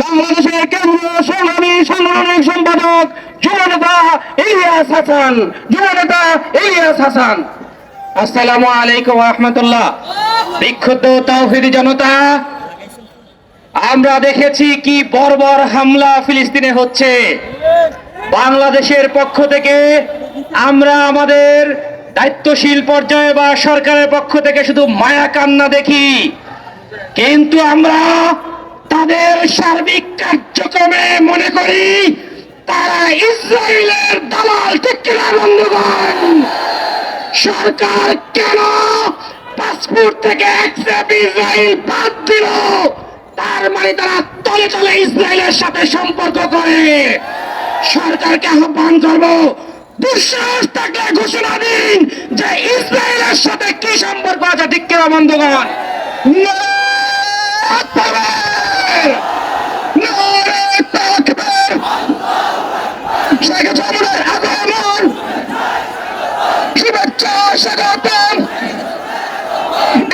বাংলাদেশের কেন্দ্রীয় সংগ্রামী সাংগঠনিক সম্পাদক যুবনেতা ইলিয়াস হাসান, যুবনেতা ইলিয়াস হাসান। আসসালামু আলাইকুম রহমতুল্লাহ। বিক্ষুব্ধ তাওহিদি জনতা, আমরা দেখেছি কি বর্বর হামলা ফিলিস্তিনে হচ্ছে। বাংলাদেশের পক্ষ থেকে আমরা আমাদের দায়িত্বশীল পর্যায়ে বা সরকারের পক্ষ থেকে শুধু মায়া কান্না দেখি। কিন্তু আমরা তাদের সার্বিক কার্যক্রমে মনে করি তারা ইসরায়েলের দালাল ঠিক কিনা, বন্ধুগণ? সরকার কেন পাসপোর্ট থেকে ইসরায়েল বাদ দিল? তার মানে তারা তলে তলে ইসরায়েলের সাথে সম্পর্ক করে। সরকারকে আহ্বান করব, দুঃসাহস থাকলে ঘোষণা দিন যে ইসরায়েলের সাথে কি সম্পর্ক আছে ঠিক কিনা, বন্ধুগণ?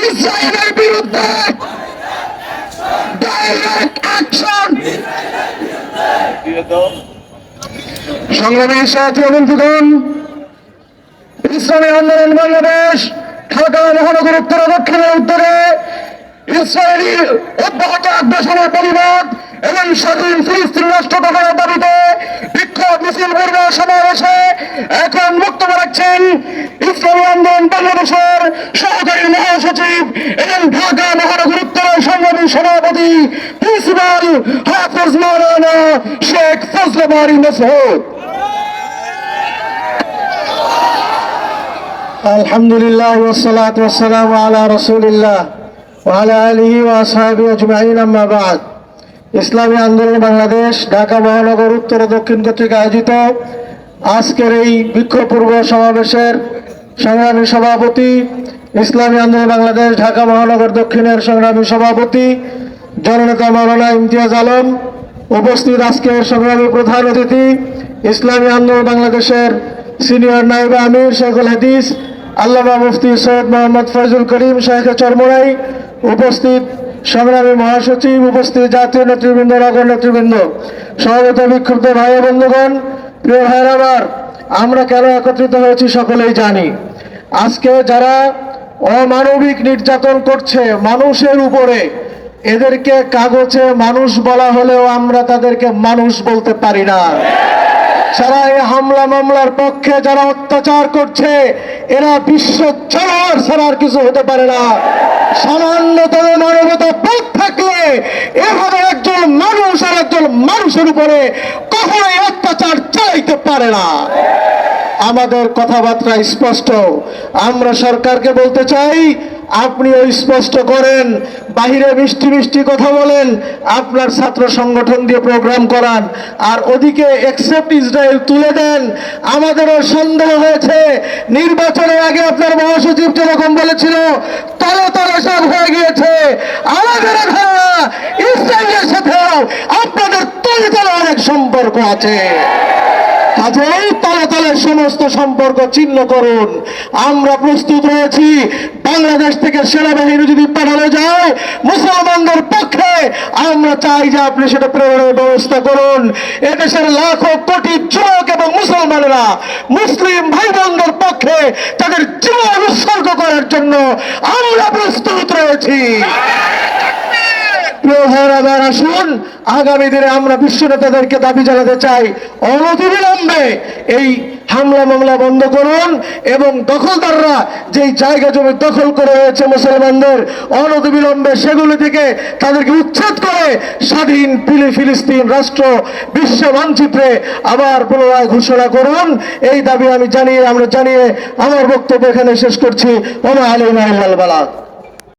ইসরায়েলের বিরুদ্ধে ডাইরেক্ট অ্যাকশন সংগ্রামী সাথী বন্ধুগণ ইসলামী আন্দোলন বাংলাদেশ ঢাকা মহানগর উত্তর দক্ষিণের উত্তরে ইসরায়েলি অব্যাহত আগ্রাসনের প্রতিবাদ এবং স্বাধীন ফিলিস্তিন রাষ্ট্র গঠনের দাবিতে মিছিল পূর্ব সমাবেশে এখন বক্তব্য রাখছেন ইসলামী আন্দোলন বাংলাদেশের সহকারী মহাসচিব এবং ঢাকা মহানগর উত্তরের সংগ্রামী সভাপতি প্রিন্সিপাল হাফিজ মাওলানা শেখ ফজলে বারি আলহামদুলিল্লাহ ওসালাত ওসালাম আলা রসুলিল্লাহ ওয়ালা আলিহি ওয়াসাহাবি আজমাইন আম্মা বাদ। ইসলামী আন্দোলন বাংলাদেশ, ঢাকা মহানগর, উত্তর ও দক্ষিণ কর্তৃক আয়োজিত আজকের এই বিক্ষোভ পূর্ব সমাবেশের সংগ্রামী সভাপতি, ইসলামী আন্দোলন বাংলাদেশ, ঢাকা মহানগর দক্ষিণের সংগ্রামী সভাপতি, জননেতা মাওলানা ইমতিয়াজ আলম। উপস্থিত আজকের সংগ্রামী প্রধান অতিথি, ইসলামী আন্দোলন বাংলাদেশের সিনিয়র নাইব আমির শেখুল হাদিস, আল্লামা মুফতি সৈয়দ মোহাম্মদ ফয়জুল করিম শেখ চরমরাই উপস্থিত সংগ্রামী মহাসচিব উপস্থিত জাতীয় নেতৃবৃন্দ, নগর নেতৃবৃন্দ, সভাপতি বিক্ষুব্ধ ভাই বন্ধুগণ, প্রিয় ভাইয়ের আমার, আমরা কেন একত্রিত হয়েছি সকলেই জানি। আজকে যারা অমানবিক নির্যাতন করছে মানুষের উপরে, এদেরকে কাগজে মানুষ বলা হলেও আমরা তাদেরকে মানুষ বলতে পারি না। যারা এই হামলা মামলার পক্ষে যারা অত্যাচার করছে, এরা বিশ্ব চলার ছাড়া আর কিছু হতে পারে না। সামান্যতম মানবতা পথ থাকলে এভাবে একজন মানুষ আর একজন মানুষের উপরে কখনোই অত্যাচার চাইতে পারে না। আমাদের কথাবার্তা স্পষ্ট। আমরা সরকারকে বলতে চাই আপনিও স্পষ্ট করেন, বাহিরে মিষ্টি মিষ্টি কথা বলেন, আপনার ছাত্র সংগঠন দিয়ে প্রোগ্রাম করান, আর ওদিকে একসেপ্ট ইসরায়েল তুলে দেন। আমাদেরও সন্দেহ হয়েছে, নির্বাচনের আগে আপনার মহাসচিব যেরকম বলেছিল, তলে তলে সব হয়ে গিয়েছে। আমাদের ইসরায়েলের সাথেও আপনাদের তলে অনেক সম্পর্ক আছে। কাজেই তলে সমস্ত সম্পর্ক ছিন্ন করুন। আমরা প্রস্তুত রয়েছি। বাংলাদেশ থেকে সেনাবাহিনী যদি পাঠানো যায়, মুসলমানদের পক্ষে আমরা চাই যে আপনি সেটা প্রেরণের ব্যবস্থা করুন। এদেশের লাখো কোটি যুবক এবং মুসলমানেরা, মুসলিম ভাই বোনদের পক্ষে তাদের জীবন উৎসর্গ করার জন্য আমরা প্রস্তুত রয়েছি। প্রিয় আসুন আগামী দিনে আমরা বিশ্ব নেতাদেরকে দাবি জানাতে চাই, অনতিবিলম্বে এই হামলা মামলা বন্ধ করুন এবং দখলদাররা যেই জায়গা জমি দখল করে রয়েছে মুসলমানদের, অনতিবিলম্বে সেগুলি থেকে তাদেরকে উচ্ছেদ করে স্বাধীন ফিলি ফিলিস্তিন রাষ্ট্র বিশ্ব মানচিত্রে আবার পুনরায় ঘোষণা করুন। এই দাবি আমি জানিয়ে, আমরা জানিয়ে আমার বক্তব্য এখানে শেষ করছি। ওমা আলী বালাদ